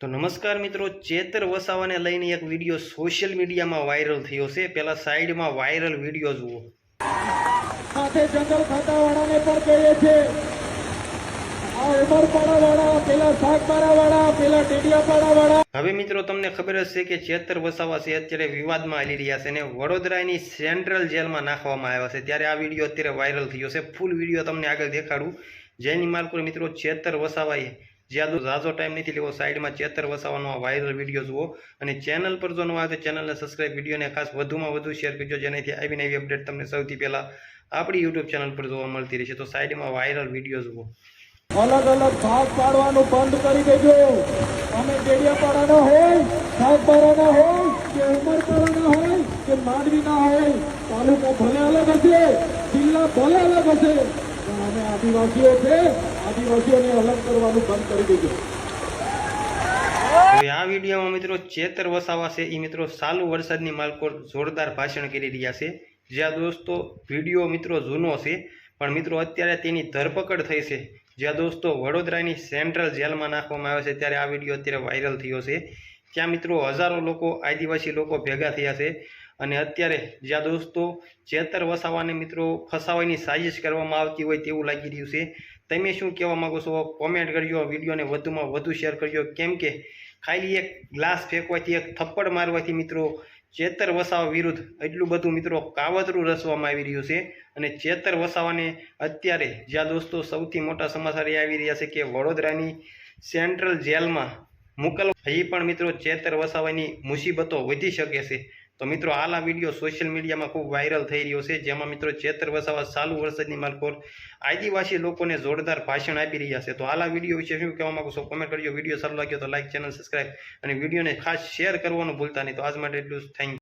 તો નમસ્કાર મિત્રો ચેતર વસાવાને લઈને એક વીડિયો સોશિયલ મીડિયામાં વાયરલ થયો છે. પેલા સાઈડમાં વાયરલ વીડિયો જુઓ. સાથે જંગલ ખાતાવાળાને પણ કહીએ છે આ ઉમરપાડાવાળા પેલા શાકબારાવાળા પેલા ટેડિયાપાડાવાળા. હવે મિત્રો તમને ખબર હશે કે ચેતર વસાવા છે અત્યારે વિવાદમાં હાલી રહ્યા છે અને વડોદરાની સેન્ટ્રલ જેલમાં નાખવામાં આવ્યા છે. ત્યારે આ વીડિયો અત્યારે વાયરલ થયો છે. ફૂલ વીડિયો તમને આગળ દેખાડું. જેની માલપુર મિત્રો ચેતર વસાવાએ જ્યાં ઝાઝો ટાઈમ નથી લેવો સાઈડમાં ચેતર વસાવાનો વાયરલ વીડિયો જુઓ. અને ચેનલ પર જો નવા ચેનલને સબસ્ક્રાઈબ વિડીયોને ખાસ વધુમાં વધુ શેર કરજો, જેનાથી આવીને આવી અપડેટ તમને સૌથી પહેલાં આપણી યુટ્યુબ ચેનલ પર જોવા મળતી રહેશે. તો સાઈડમાં વાયરલ વીડિયો જુઓ. અલગ અલગ ભાગ પાડવાનું બંધ કરી દેજો. અમે ટેડિયાપાડાના હોય શાકબારાના હોય, કે ઉમરપાડાના હોય, કે માંડવીના હોય, તાલુકો ભલે અલગ હશે, જિલ્લા ભલે અલગ હશે અમે આદિવાસીઓ છે, આદિવાસીઓને અલગ કરવાનું બંધ કરી દીધું આ વિડીયોમાં મિત્રો ચેતર વસાવા છે. એ મિત્રો સાલુ વરસાદની માલકોર જોરદાર ભાષણ કરી રહ્યા છે. જ્યાં દોસ્તો વીડિયો મિત્રો જૂનો છે, પણ મિત્રો અત્યારે તેની ધરપકડ થઈ છે. જ્યાં દોસ્તો વડોદરાની સેન્ટ્રલ જેલમાં નાખવામાં આવે છે, ત્યારે આ વીડિયો અત્યારે વાયરલ થયો છે. ત્યાં મિત્રો હજારો લોકો આદિવાસી લોકો ભેગા થયા છે. અને અત્યારે જ્યાં દોસ્તો ચેતર વસાવાને મિત્રો ફસાવાની સાજિશ કરવામાં આવતી હોય તેવું લાગી રહ્યું છે. તમે શું કહેવા માગો છો? કોમેન્ટ કરજો વિડીયોને વધુમાં વધુ શેર કરજો. કેમ કે ખાલી એક ગ્લાસ ફેંકવાથી, એક થપ્પડ મારવાથી મિત્રો ચેતર વસાવા વિરુદ્ધ એટલું બધું મિત્રો કાવતરું રચવામાં આવી રહ્યું છે. અને ચેતર વસાવાને અત્યારે જ્યાં દોસ્તો સૌથી મોટા સમાચાર એ આવી રહ્યા છે કે વડોદરાની સેન્ટ્રલ જેલમાં મોકલ હજી પણ મિત્રો ચેતર વસાવાની મુસીબતો વધી શકે છે. તો મિત્રો આલા વીડિયો સોશિયલ મીડિયામાં ખૂબ વાયરલ થઈ રહ્યો છે. જેમાં મિત્રો ચેતર વસાવા ચાલુ વરસાદની માલકોર આદિવાસી લોકોને જોરદાર ભાષણ આપી રહ્યા છે. તો આલા વીડિયો વિશે શું કહેવા માંગુ છો? કોમેન્ટ કરજો. વીડિયો સારો લાગ્યો તો લાઈક ચેનલ સબસ્ક્રાઈબ અને વિડીયોને ખાસ શેર કરવાનું ભૂલતા નહીં. તો આજ માટે એટલું થેન્ક